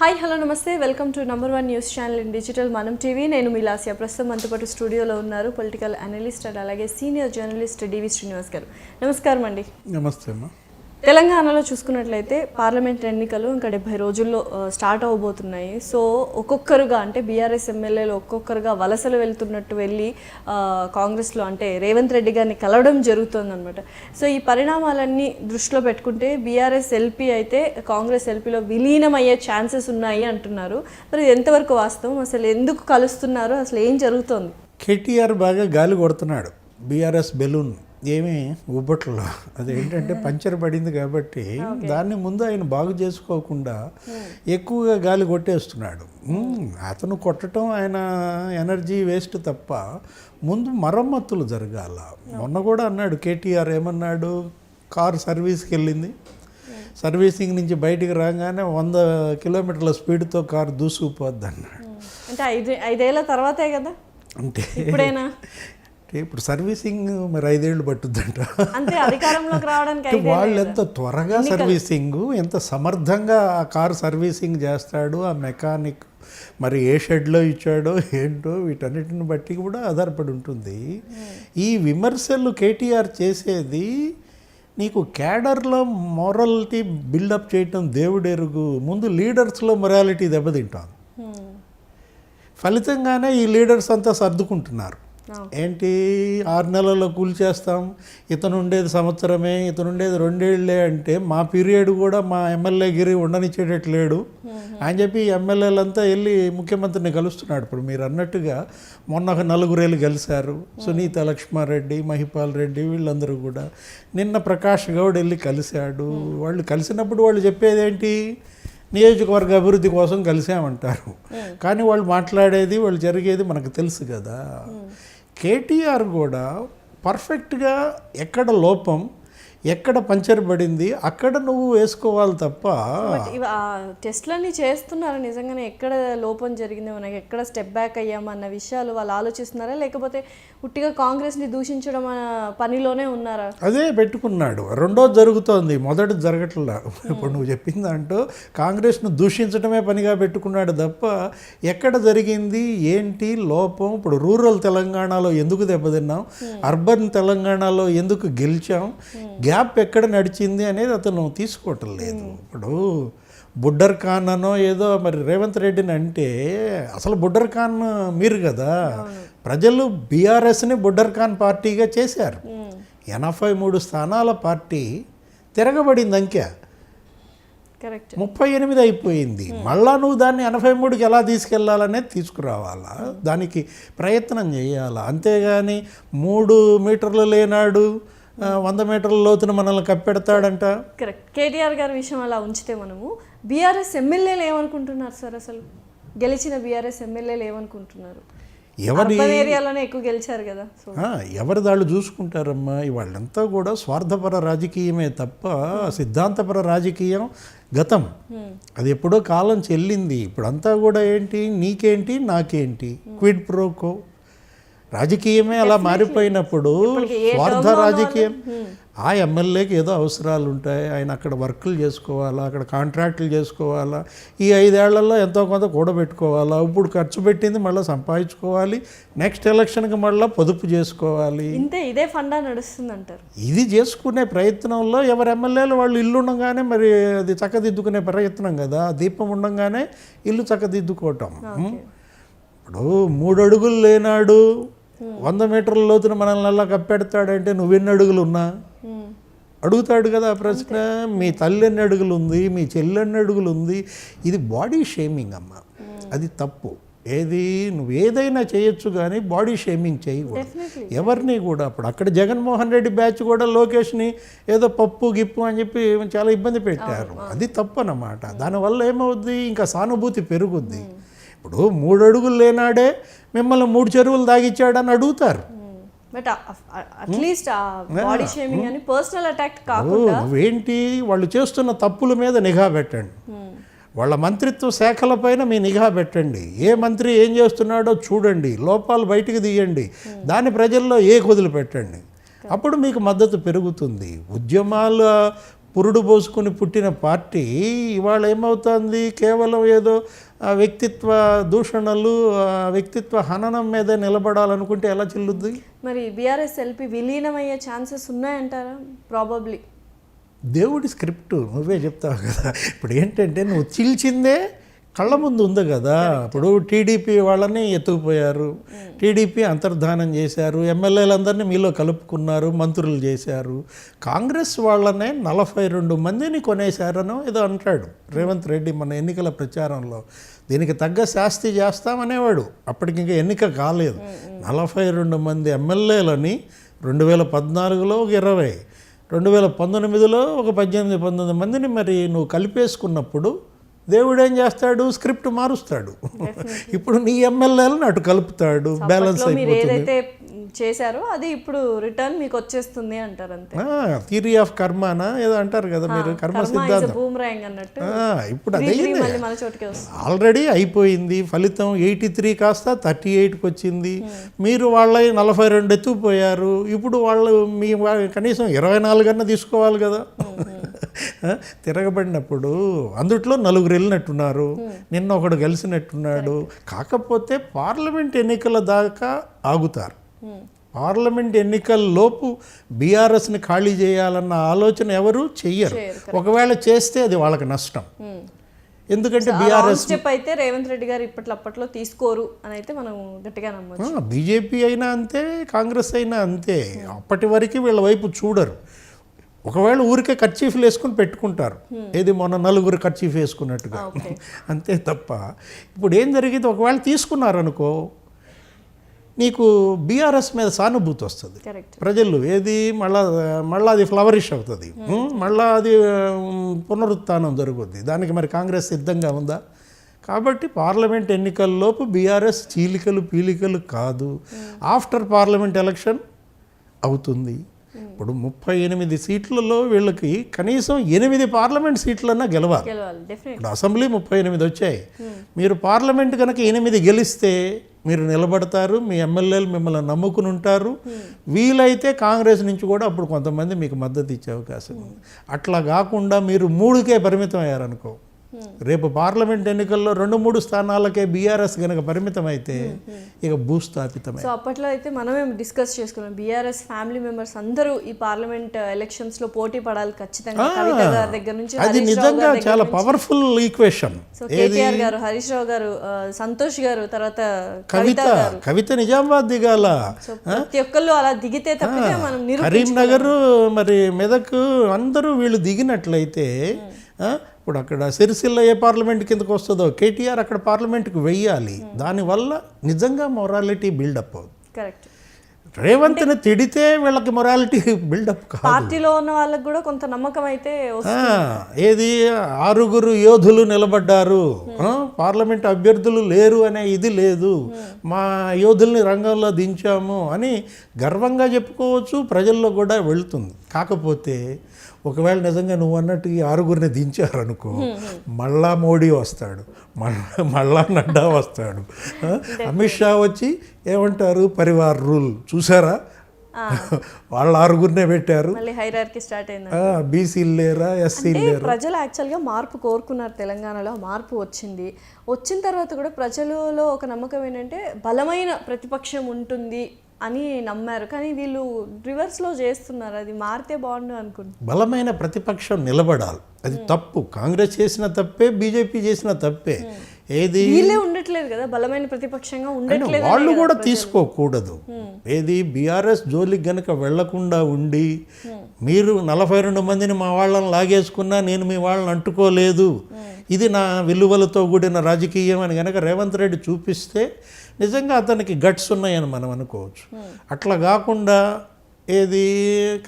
Hi hello నమస్తే. Welcome to number one news channel in digital Manam TV. నేను మిలాసియా ప్రస్తుతం మనతో పాటు స్టూడియోలో ఉన్నారు పొలిటికల్ అనలిస్ట్ అండ్ అలాగే senior journalist D V Srinivas గారు. నమస్కారం అండి. నమస్తే అమ్మా. తెలంగాణలో చూసుకున్నట్లయితే పార్లమెంట్ ఎన్నికలు ఇంకా డెబ్బై రోజుల్లో స్టార్ట్ అవబోతున్నాయి. సో ఒక్కొక్కరుగా అంటే బీఆర్ఎస్ ఎమ్మెల్యేలు ఒక్కొక్కరుగా వలసలు వెళ్తున్నట్టు వెళ్ళి కాంగ్రెస్లో అంటే రేవంత్ రెడ్డి గారిని కలవడం జరుగుతుందన్నమాట. సో ఈ పరిణామాలన్నీ దృష్టిలో పెట్టుకుంటే బీఆర్ఎస్ ఎల్పీ అయితే కాంగ్రెస్ ఎల్పీలో విలీనం అయ్యే ఛాన్సెస్ ఉన్నాయి అంటున్నారు. మరి ఎంతవరకు వాస్తవం? అసలు ఎందుకు కలుస్తున్నారు? అసలు ఏం జరుగుతోంది? కేటీఆర్ బాగా గాలి కొడుతున్నాడు. బీఆర్ఎస్ బెలూన్ ఏమీ ఉబ్బట్లో అదేంటంటే పంచర్ పడింది కాబట్టి దాన్ని ముందు ఆయన బాగు చేసుకోకుండా ఎక్కువగా గాలి కొట్టేస్తున్నాడు. అతను కొట్టడం ఆయన ఎనర్జీ వేస్ట్ తప్ప ముందు మరమ్మతులు జరగాల. మొన్న కూడా అన్నాడు కేటీఆర్ ఏమన్నాడు? కారు సర్వీస్కి వెళ్ళింది. సర్వీసింగ్ నుంచి బయటికి రాగానే వంద కిలోమీటర్ల స్పీడ్తో కారు దూసుకుపోద్ది అన్నాడు. అంటే ఐదు ఐదేళ్ళ తర్వాతే కదా? అంటే ఇప్పుడైనా? అంటే ఇప్పుడు సర్వీసింగ్ మరి ఐదేళ్ళు పట్టుద్దంట. వాళ్ళు. ఎంత త్వరగా సర్వీసింగ్ ఎంత సమర్థంగా ఆ కారు సర్వీసింగ్ చేస్తాడు ఆ మెకానిక్ మరి ఏ షెడ్లో ఇచ్చాడో ఏంటో వీటన్నిటిని బట్టి కూడా ఆధారపడి ఉంటుంది. ఈ విమర్శలు కేటీఆర్ చేసేది నీకు క్యాడర్లో మొరాలిటీ బిల్డప్ చేయటం దేవుడెరుగు ముందు లీడర్స్లో మొరాలిటీ దెబ్బతింటాను హ్మ్. ఫలితంగానే ఈ లీడర్స్ అంతా సర్దుకుంటున్నారు. ఏంటి ఆరు నెలల్లో కూల్చేస్తాం? ఇతను ఉండేది సంవత్సరమే ఇతను ఉండేది రెండేళ్ళే అంటే మా పీరియడ్ కూడా మా ఎమ్మెల్యే గిరి ఉండనిచ్చేటట్టు లేడు. అని చెప్పి ఎమ్మెల్యేలంతా వెళ్ళి ముఖ్యమంత్రిని కలుస్తున్నాడు. ఇప్పుడు మీరు అన్నట్టుగా మొన్న ఒక నలుగురు వెళ్ళి కలిశారు సునీత లక్ష్మారెడ్డి మహిపాల్ రెడ్డి వీళ్ళందరూ కూడా. నిన్న ప్రకాష్ గౌడ్ వెళ్ళి కలిశాడు. వాళ్ళు కలిసినప్పుడు వాళ్ళు చెప్పేది ఏంటి నియోజకవర్గ అభివృద్ధి కోసం కలిసామంటారు కానీ వాళ్ళు మాట్లాడేది వాళ్ళు జరిగేది మనకు తెలుసు కదా. కేటీఆర్ కూడా పర్ఫెక్ట్గా ఎక్కడ లోపం ఎక్కడ పంచర్ పడింది అక్కడ నువ్వు వేసుకోవాలి తప్ప టెస్ట్లన్నీ చేస్తున్నారు నిజంగానే. ఎక్కడ లోపం జరిగింది మనకి ఎక్కడ స్టెప్ బ్యాక్ అయ్యామన్న విషయాలు వాళ్ళు ఆలోచిస్తున్నారా? లేకపోతే ఉట్టిగా కాంగ్రెస్ని దూషించడం పనిలోనే ఉన్నారా? అదే పెట్టుకున్నాడు. రెండోది జరుగుతోంది. మొదటి జరగట్లా. ఇప్పుడు నువ్వు చెప్పింది అంటూ కాంగ్రెస్ను దూషించడమే పనిగా పెట్టుకున్నాడు తప్ప ఎక్కడ జరిగింది ఏంటి లోపం? ఇప్పుడు రూరల్ తెలంగాణలో ఎందుకు దెబ్బతిన్నాం? అర్బన్ తెలంగాణలో ఎందుకు గెలిచాం? గ్యాప్ ఎక్కడ నడిచింది అనేది అతను తీసుకోవటం లేదు. ఇప్పుడు బుడ్డర్ ఖాన్ అనో ఏదో మరి రేవంత్ రెడ్డిని అంటే అసలు బుడ్డర్ ఖాన్ మీరు కదా. ప్రజలు బీఆర్ఎస్ని బుడ్డర్ ఖాన్ పార్టీగా చేశారు. ఎనభై మూడు స్థానాల పార్టీ తిరగబడింది అంకె ముప్పై ఎనిమిది అయిపోయింది. మళ్ళా నువ్వు దాన్ని ఎనభై మూడుకి ఎలా తీసుకెళ్ళాలనేది తీసుకురావాలా? దానికి ప్రయత్నం చేయాలా? అంతేగాని మూడు మీటర్లు లేనాడు వంద మీటర్ల లోతున మనల్ని కప్పెడతాడంట. కరెక్ట్ కేటీఆర్ గారి విషయం అలా ఉంచితే మనము బీఆర్ఎస్ ఎమ్మెల్యేలు ఏమనుకుంటున్నారు సార్ అసలు? గెలిచిన బీఆర్ఎస్ ఎమ్మెల్యేలు ఏమనుకుంటున్నారు? ఎవరి ఏరియాలోనే ఎక్కువ గెలిచారు కదా ఎవరి దాళ్ళు చూసుకుంటారమ్మా? వాళ్ళంతా కూడా స్వార్థపర రాజకీయమే తప్ప సిద్ధాంతపర రాజకీయం గతం. అది ఎప్పుడో కాలం చెల్లింది. ఇప్పుడంతా కూడా ఏంటి? నీకేంటి? నాకేంటి? Quid pro quo. రాజకీయమే అలా మారిపోయినప్పుడు స్వార్థ రాజకీయం. ఆ ఎమ్మెల్యేకి ఏదో అవసరాలు ఉంటాయి ఆయన అక్కడ వర్కులు చేసుకోవాలా అక్కడ కాంట్రాక్టులు చేసుకోవాలా ఈ ఐదేళ్ళలో ఎంతో కొంత కూడబెట్టుకోవాలా ఇప్పుడు ఖర్చు పెట్టింది మళ్ళీ సంపాదించుకోవాలి నెక్స్ట్ ఎలక్షన్కి మళ్ళీ పొదుపు చేసుకోవాలి. ఇంతే ఇదే ఫండా నడుస్తుంది అంటారు ఇది చేసుకునే ప్రయత్నంలో ఎవరు ఎమ్మెల్యేలు వాళ్ళు ఇల్లు ఉండగానే మరి అది చక్కదిద్దుకునే ప్రయత్నం కదా. దీపం ఉండగానే ఇల్లు చక్కదిద్దుకోవటం. ఇప్పుడు మూడు అడుగులు లేనాడు వంద మీటర్ల లోతున మనల్ని అలా కప్పెడతాడంటే నువ్వెన్ని అడుగులు ఉన్నా. అడుగుతాడు కదా ఆ ప్రశ్న. మీ తల్లి ఎన్ని అడుగులు ఉంది మీ చెల్లి ఎన్ని అడుగులు ఉంది ఇది బాడీ షేమింగ్ అమ్మ. అది తప్పు. ఏది నువ్వు ఏదైనా చేయొచ్చు కానీ బాడీ షేమింగ్ చేయకూడదు. ఎవరిని కూడా అప్పుడు అక్కడ జగన్మోహన్ రెడ్డి బ్యాచ్ కూడా లోకేష్ని ఏదో పప్పు గిప్పు అని చెప్పి చాలా ఇబ్బంది పెట్టారు. అది తప్పు అన్నమాట దానివల్ల ఏమవుద్ది? ఇంకా సానుభూతి పెరుగుద్ది. ఇప్పుడు మూడు అడుగులు లేనాడే మిమ్మల్ని మూడు చెరువులు తాగిచ్చాడని అడుగుతారు. బట్ అట్లీస్ట్ ఆ బాడీ షేమింగ్ అని పర్సనల్ అటాక్ కాకుండా నువ్వేంటి? వాళ్ళు చేస్తున్న తప్పుల మీద నిఘా పెట్టండి. వాళ్ళ మంత్రిత్వ శాఖలపైన మీ నిఘా పెట్టండి. ఏ మంత్రి ఏం చేస్తున్నాడో చూడండి. లోపాలు బయటికి తీయండి. దాన్ని ప్రజల్లో ఏ కుదిలి పెట్టండి అప్పుడు మీకు మద్దతు పెరుగుతుంది. ఉద్యమాల పురుడు పోసుకుని పుట్టిన పార్టీ ఇవాళ ఏమవుతుంది? కేవలం ఏదో ఆ వ్యక్తిత్వ దూషణలు ఆ వ్యక్తిత్వ హననం మీద నిలబడాలనుకుంటే ఎలా చెల్లుద్ది? మరి బీఆర్ఎస్ ఎల్పి విలీనమయ్యే ఛాన్సెస్ ఉన్నాయంటారా? ప్రాబబ్లీ దేవుడి స్క్రిప్ట్ నువ్వే చెప్తావు కదా. ఇప్పుడు ఏంటంటే నువ్వు చీల్చిందే కళ్ళ ముందు ఉంది కదా. ఇప్పుడు టీడీపీ వాళ్ళని ఎత్తుకుపోయారు. టీడీపీ అంతర్ధానం చేశారు. ఎమ్మెల్యేలందరినీ మీలో కలుపుకున్నారు మంత్రులు చేశారు. కాంగ్రెస్ వాళ్ళనే నలభై రెండు మందిని కొనేశారనో ఏదో అంటాడు రేవంత్ రెడ్డి మన ఎన్నికల ప్రచారంలో. దీనికి తగ్గ శాస్తి చేస్తామనేవాడు. అప్పటికి ఇంకా ఎన్నిక కాలేదు. నలభై రెండు మంది ఎమ్మెల్యేలని రెండు వేల పద్నాలుగులో ఒక ఇరవై రెండు వేల పంతొమ్మిదిలో ఒక పద్దెనిమిది పంతొమ్మిది మందిని మరి నువ్వు కలిపేసుకున్నప్పుడు దేవుడు ఏం చేస్తాడు? స్క్రిప్ట్ మారుస్తాడు. ఇప్పుడు నీ ఎమ్మెల్యేలను అటు కలుపుతాడు. బ్యాలెన్స్ అయిపోతుంది. ఏదైతే చేశారో అది ఇప్పుడు రిటర్న్ మీకు వచ్చేస్తుంది అంటారు అంతే థియరీ ఆఫ్ కర్మానా ఏదో అంటారు కదా మీరు కర్మ సిద్ధాంతం అన్నట్టు. ఇప్పుడు అదే ఆల్రెడీ అయిపోయింది. ఫలితం ఎయిటీ త్రీ కాస్త థర్టీ ఎయిట్కి వచ్చింది మీరు వాళ్ళ నలభై రెండు ఎత్తుకుపోయారు. ఇప్పుడు వాళ్ళు మీ కనీసం ఇరవై నాలుగన్నా తీసుకోవాలి కదా. ఆ, తిరగబడినప్పుడు అందుట్లో నలుగురు వెళ్ళినట్టున్నారు. నిన్న ఒకడు కలిసినట్టున్నాడు కాకపోతే పార్లమెంట్ ఎన్నికల దాకా ఆగుతారు. పార్లమెంట్ ఎన్నికల లోపు బీఆర్ఎస్ని ఖాళీ చేయాలన్న ఆలోచన ఎవరు చెయ్యరు. ఒకవేళ చేస్తే అది వాళ్ళకి నష్టం. ఎందుకంటే బీఆర్ఎస్ అయితే రేవంత్ రెడ్డి గారు ఇప్పట్లో అప్పట్లో తీసుకోరు అని అయితే మనం గట్టిగా నమ్మచ్చు. బీజేపీ అయినా అంతే కాంగ్రెస్ అయినా అంతే. అప్పటి వరకు వీళ్ళ వైపు చూడరు. ఒకవేళ ఊరికే కర్చీఫ్లు వేసుకుని పెట్టుకుంటారు. ఏది మొన్న నలుగురు కర్చీఫ్ వేసుకున్నట్టుగా. అంతే తప్ప ఇప్పుడు ఏం జరిగింది? ఒకవేళ తీసుకున్నారనుకో నీకు బీఆర్ఎస్ మీద సానుభూతి వస్తుంది. ప్రజలు ఏది మళ్ళా మళ్ళా అది ఫ్లవరిష్ అవుతుంది. ఉం? మళ్ళా అది ఉం, పునరుత్థానం జరుగుద్ది. దానికి మరి కాంగ్రెస్ సిద్ధంగా ఉందా? కాబట్టి పార్లమెంట్ ఎన్నికల్లోపు బీఆర్ఎస్ చీలికలు పీలికలు కాదు. ఆఫ్టర్ పార్లమెంట్ ఎలక్షన్ అవుతుంది. ఇప్పుడు ముప్పై ఎనిమిది సీట్లలో వీళ్ళకి కనీసం ఎనిమిది పార్లమెంట్ సీట్లన్నా గెలవాలి. ఇప్పుడు అసెంబ్లీ ముప్పై ఎనిమిది వచ్చాయి. మీరు పార్లమెంట్ కనుక ఎనిమిది గెలిస్తే మీరు నిలబడతారు మీ ఎమ్మెల్యేలు మిమ్మల్ని నమ్ముకుని ఉంటారు. వీలైతే కాంగ్రెస్ నుంచి కూడా అప్పుడు కొంతమంది మీకు మద్దతు ఇచ్చే అవకాశం ఉంది. అట్లా కాకుండా మీరు మూడుకే పరిమితం అయ్యారనుకో రేపు పార్లమెంట్ ఎన్నికల్లో రెండు మూడు స్థానాలకే బీఆర్ఎస్ కనుక పరిమితం అయితే ఇక భూస్థాపితమై. సో అప్పట్లో అయితే మనమే డిస్కస్ చేసుకున్నాం. బీఆర్ఎస్ ఫ్యామిలీ మెంబర్స్ అందరూ ఈ పార్లమెంట్ ఎలక్షన్స్లో పోటీ పడాలి ఖచ్చితంగా. దగ్గర నుంచి అది నిజంగా చాలా పవర్ఫుల్ ఈక్వేషన్ సో కేటీఆర్ గారు హరీష్ రావు గారు సంతోష్ గారు తర్వాత కవిత కవిత నిజామాబాద్ దిగాల. ప్రతి ఒక్కళ్ళు అలా దిగితే తప్పితే మనం కరీంనగర్ మరి మెదక్ అందరూ వీళ్ళు దిగినట్లయితే ఇప్పుడు అక్కడ సిరిసిల్ల ఏ పార్లమెంట్ కిందకు వస్తుందో? కేటీఆర్ అక్కడ పార్లమెంట్కి వెయ్యాలి. దానివల్ల నిజంగా మొరాలిటీ బిల్డప్ అవుతుంది కరెక్ట్ రేవంత్ని తిడితే వీళ్ళకి మొరాలిటీ బిల్డప్ కాదు. పార్టీలో ఉన్న వాళ్ళకి కూడా కొంత నమ్మకం అయితే ఏది? ఆరుగురు యోధులు నిలబడ్డారు. ఆ, పార్లమెంట్ అభ్యర్థులు లేరు అనే ఇది లేదు. మా యోధుల్ని రంగంలో దించాము అని గర్వంగా చెప్పుకోవచ్చు. ప్రజల్లో కూడా వెళ్తుంది. కాకపోతే ఒకవేళ నిజంగా నువ్వు అన్నట్టు ఈ ఆరుగురిని దించారనుకో మళ్ళా మోడీ వస్తాడు మళ్ళా మళ్ళా నడ్డా వస్తాడు. అమిత్ షా వచ్చి ఏమంటారు పరివార్ రూల్ చూసారా? వాళ్ళ ఆరుగురినే పెట్టారు. మళ్ళీ హైరార్కి స్టార్ట్ అయింది బీసీలు లేరా ఎస్సీ అంటే ప్రజలు యాక్చువల్గా మార్పు కోరుకున్నారు తెలంగాణలో మార్పు వచ్చింది. వచ్చిన తర్వాత కూడా ప్రజలలో ఒక నమ్మకం ఏంటంటే బలమైన ప్రతిపక్షం ఉంటుంది అని నమ్మారు. కానీ వీళ్ళు రివర్స్లో చేస్తున్నారు. అది మారితే బాగుండు అనుకుంటున్నారు బలమైన ప్రతిపక్షం నిలబడాలి. అది తప్పు. కాంగ్రెస్ చేసిన తప్పే బీజేపీ చేసిన తప్పే. ఏది? వీళ్ళే ఉండట్లేదు కదా. బలమైన ప్రతిపక్షంగా ఉండట్లేదు వాళ్ళు కూడా తీసుకోకూడదు. ఏది? బీఆర్ఎస్ జోలికి గనక వెళ్ళకుండా ఉండి మీరు నలభై రెండు మందిని మా వాళ్ళని లాగేసుకున్నా నేను మీ వాళ్ళని అంటుకోలేదు. ఇది నా విలువలతో కూడిన రాజకీయం అని గనక రేవంత్ రెడ్డి చూపిస్తే నిజంగా అతనికి గట్స్ ఉన్నాయని మనం అనుకోవచ్చు. అట్లా కాకుండా ఏది?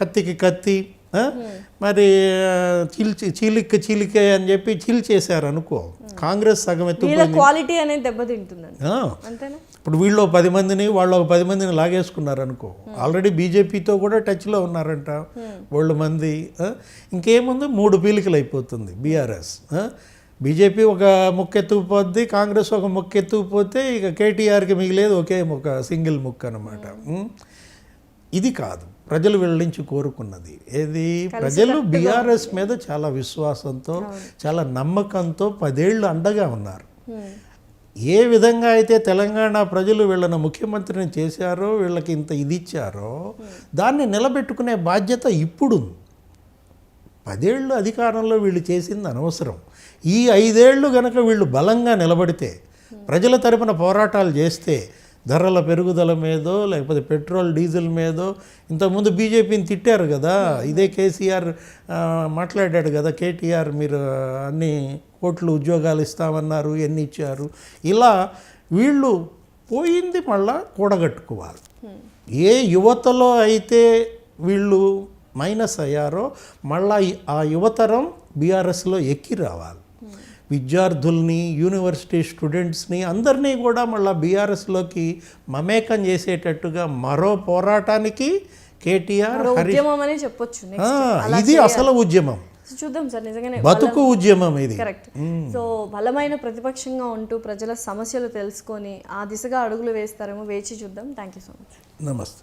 కత్తికి కత్తి? మరి చీల్చి చీలిక చీలికే అని చెప్పి చీల్చేశారు అనుకో. కాంగ్రెస్ సగం ఎత్తు వీళ్ళ క్వాలిటీ అనేది దెబ్బతింటుందండి. అంతేనా? ఇప్పుడు వీళ్ళు పది మందిని వాళ్ళు ఒక పది మందిని లాగేసుకున్నారు అనుకో. ఆల్రెడీ బీజేపీతో కూడా టచ్లో ఉన్నారంట. వాళ్ళు మంది? ఇంకేముంది? మూడు పీలికలు అయిపోతుంది బీఆర్ఎస్ బీజేపీ ఒక ముక్క ఎత్తుకుపోద్ది కాంగ్రెస్ ఒక ముక్క ఎత్తుకుపోతే ఇక కేటీఆర్కి మిగిలేదు ఒకే ముక్క సింగిల్ ముక్క అనమాట ఇది కాదు. ప్రజలు వీళ్ళ నుంచి కోరుకున్నది. ఏది? ప్రజలు బీఆర్ఎస్ మీద చాలా విశ్వాసంతో చాలా నమ్మకంతో పదేళ్ళు అండగా ఉన్నారు. ఏ విధంగా అయితే తెలంగాణ ప్రజలు వీళ్ళను ముఖ్యమంత్రిని చేశారో వీళ్ళకి ఇంత ఇది ఇచ్చారో దాన్ని నిలబెట్టుకునే బాధ్యత ఇప్పుడు ఉంది. పదేళ్ళు అధికారంలో వీళ్ళు చేసింది అనవసరం. ఈ ఐదేళ్ళు గనక వీళ్ళు బలంగా నిలబడితే ప్రజల తరపున పోరాటాలు చేస్తే ధరల పెరుగుదల మీదో లేకపోతే పెట్రోల్ డీజిల్ మీదో ఇంతకుముందు బీజేపీని తిట్టారు కదా ఇదే కేసీఆర్ మాట్లాడాడు కదా కేటీఆర్ మీరు అన్ని కోట్లు ఉద్యోగాలు ఇస్తామన్నారు ఎన్ని ఇచ్చారు. ఇలా వీళ్ళు పోయింది మళ్ళా కూడగట్టుకోవాలి. ఏ యువతలో అయితే వీళ్ళు మైనస్ అయ్యారో మళ్ళా ఆ యువతరం బీఆర్ఎస్లో ఎక్కి రావాలి. విద్యార్థుల్ని యూనివర్సిటీ స్టూడెంట్స్ని అందరినీ కూడా మళ్ళీ బీఆర్ఎస్లోకి మమేకం చేసేటట్టుగా మరో పోరాటానికి కేటీఆర్ చెప్పొచ్చు ఇది అసలు ఉద్యమం. చూద్దాం సార్ నిజంగానే బతుకు ఉద్యమం ఇది. కరెక్ట్ సో బలమైన ప్రతిపక్షంగా ఉంటూ ప్రజల సమస్యలు తెలుసుకొని ఆ దిశగా అడుగులు వేస్తారేమో వేచి చూద్దాం. థ్యాంక్ యూ సో మచ్ నమస్తే.